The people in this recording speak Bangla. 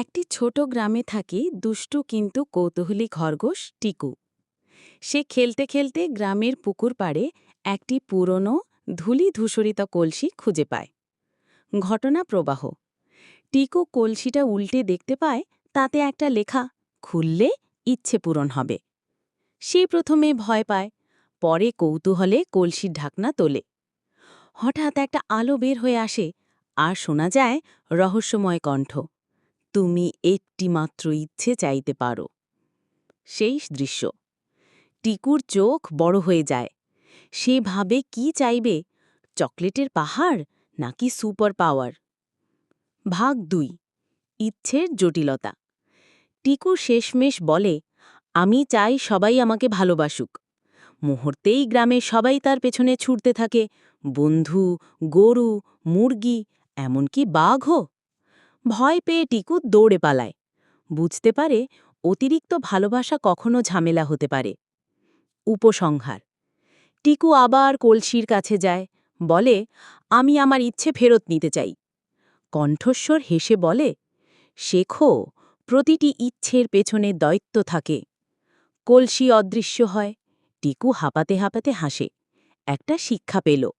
একটি ছোট গ্রামে থাকে দুষ্টু কিন্তু কৌতূহলী খরগোশ টিকু। সে খেলতে খেলতে গ্রামের পুকুর পাড়ে একটি পুরনো ধূলি ধূসরিত কলসি খুঁজে পায়। ঘটনা প্রবাহ। টিকু কলসিটা উল্টে দেখতে পায়, তাতে একটা লেখা, খুললে ইচ্ছে পূরণ হবে। সে প্রথমে ভয় পায়, পরে কৌতূহলে কলসির ঢাকনা তোলে। হঠাৎ একটা আলো বের হয়ে আসে, আর শোনা যায় রহস্যময় কণ্ঠ। তুমি একটি মাত্র ইচ্ছে চাইতে পারো। সেই দৃশ্য। টিকুর চোখ বড় হয়ে যায়। সে ভাবে কি চাইবে? চকলেটের পাহাড় নাকি সুপার পাওয়ার? ভাগ দুই। ইচ্ছের জটিলতা। টিকু শেষমেশ বলে, আমি চাই সবাই আমাকে ভালোবাসুক। মুহূর্তেই গ্রামে সবাই তার পেছনে ছুটতে থাকে। বন্ধু, গরু, মুরগি, এমনকি বাঘও। ভয় পেয়ে টিকু দৌড়ে পালায়। বুঝতে পারে অতিরিক্ত ভালোবাসা কখনো ঝামেলা হতে পারে। উপসংহার, টিকু আবার কলসির কাছে যায়, বলে, আমি আমার ইচ্ছে ফেরত নিতে চাই। কণ্ঠস্বর হেসে বলে, শেখো, প্রতিটি ইচ্ছের পেছনে দৈত্য থাকে। কলসি অদৃশ্য হয়। টিকু হাঁপাতে হাঁপাতে হাসে। একটা শিক্ষা পেল।